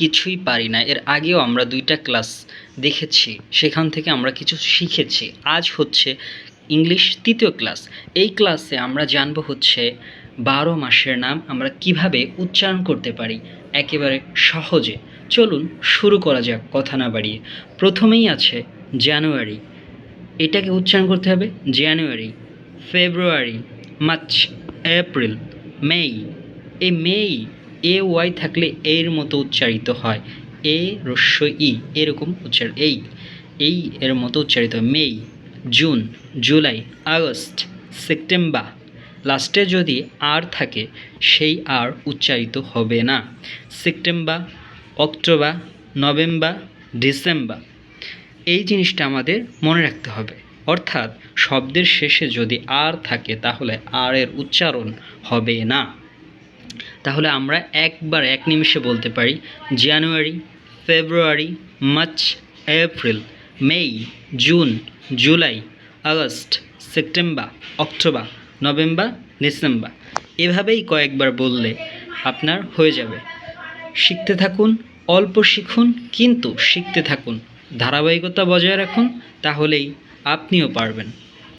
কিছুই পারি না। এর আগেও আমরা দুইটা ক্লাস দেখেছি, সেখান থেকে আমরা কিছু শিখেছি। আজ হচ্ছে ইংলিশ তৃতীয় ক্লাস। এই ক্লাসে আমরা জানব হচ্ছে বারো মাসের নাম আমরা কীভাবে উচ্চারণ করতে পারি, একেবারে সহজে। চলুন শুরু করা যাক, কথা না বাড়িয়ে। প্রথমেই আছে জানুয়ারি। এটাকে উচ্চারণ করতে হবে জানুয়ারি, ফেব্রুয়ারি, মার্চ, এপ্রিল মে এই মেই এ, ওয়াই থাকলে এর মতো উচ্চারিত হয়। এ রস্য ই এরকম উচ্চারণ এই এই এর মতো উচ্চারিত May June, July, August, September. লাস্টে যদি আর থাকে, সেই আর উচ্চারিত হবে না। September, October, November, December. এই জিনিসটা আমাদের মনে রাখতে হবে। অর্থাৎ শব্দের শেষে যদি আর থাকে, তাহলে আর এর উচ্চারণ হবে না। তাহলে আমরা একবার এক নিমিষে বলতে পারি January, February, March, April, May, June, July, August, September, October, November, December. এভাবেই কয়েকবার বললে আপনার হয়ে যাবে। শিখতে থাকুন, অল্প শিখুন, কিন্তু শিখতে থাকুন। ধারাবাহিকতা বজায় রাখুন, তাহলেই আপনিও পারবেন।